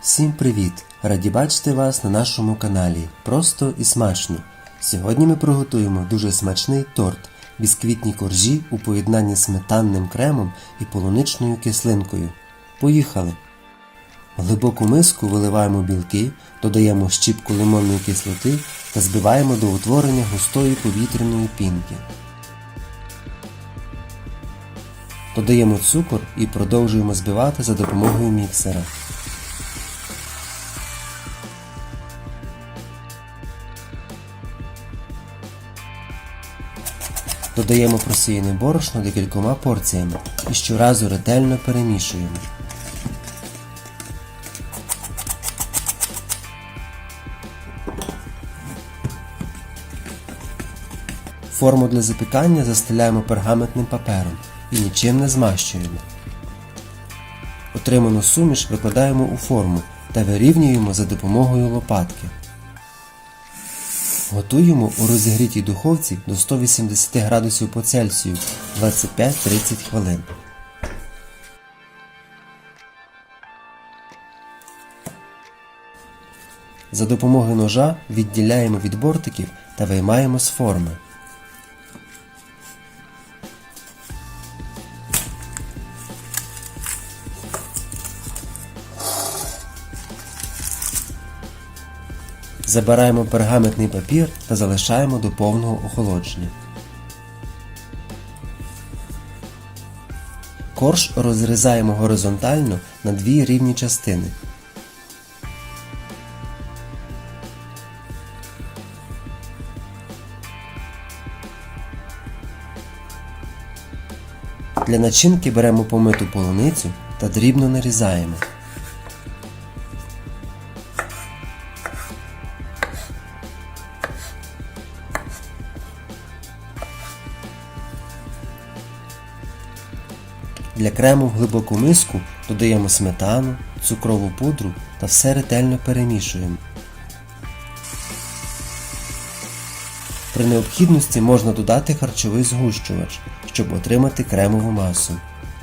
Всім привіт! Раді бачити вас на нашому каналі. Просто і смачно. Сьогодні ми приготуємо дуже смачний торт бісквітні коржі у поєднанні з сметанним кремом і полуничною кислинкою. Поїхали! В глибоку миску виливаємо білки, додаємо щіпку лимонної кислоти та збиваємо до утворення густої повітряної пінки. Додаємо цукор і продовжуємо збивати за допомогою міксера. Додаємо просіяне борошно декількома порціями і щоразу ретельно перемішуємо. Форму для запікання застеляємо пергаментним папером і нічим не змащуємо. Отриману суміш викладаємо у форму та вирівнюємо за допомогою лопатки. Готуємо у розігрітій духовці до 180 градусів по Цельсію 25-30 хвилин. За допомогою ножа відділяємо від бортиків та виймаємо з форми. Забираємо пергаментний папір та залишаємо до повного охолодження. Корж розрізаємо горизонтально на дві рівні частини. Для начинки беремо помиту полуницю та дрібно нарізаємо. Для крему в глибоку миску додаємо сметану, цукрову пудру та все ретельно перемішуємо. При необхідності можна додати харчовий згущувач, щоб отримати кремову масу.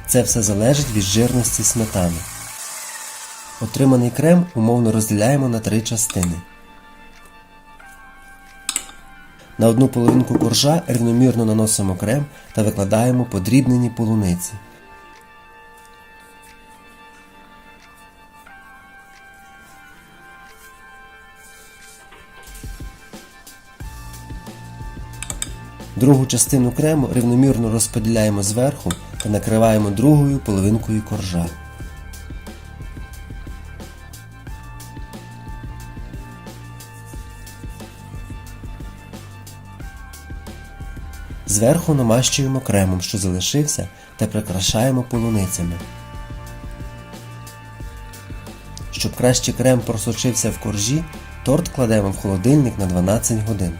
Це все залежить від жирності сметани. Отриманий крем умовно розділяємо на три частини. На одну половинку коржа рівномірно наносимо крем та викладаємо подрібнені полуниці. Другу частину крему рівномірно розподіляємо зверху та накриваємо другою половинкою коржа. Зверху намащуємо кремом, що залишився, та прикрашаємо полуницями. Щоб краще крем просочився в коржі, торт кладемо в холодильник на 12 годин.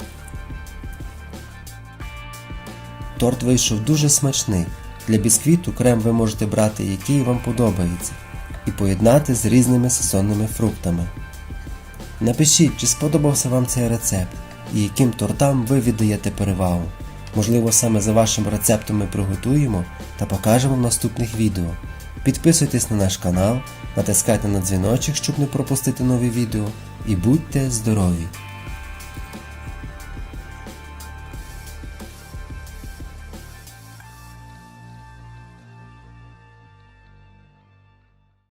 Торт вийшов дуже смачний. Для бісквіту крем ви можете брати, який вам подобається, і поєднати з різними сезонними фруктами. Напишіть, чи сподобався вам цей рецепт і яким тортам ви віддаєте перевагу. Можливо, саме за вашим рецептом ми приготуємо та покажемо в наступних відео. Підписуйтесь на наш канал, натискайте на дзвіночок, щоб не пропустити нові відео, і будьте здорові!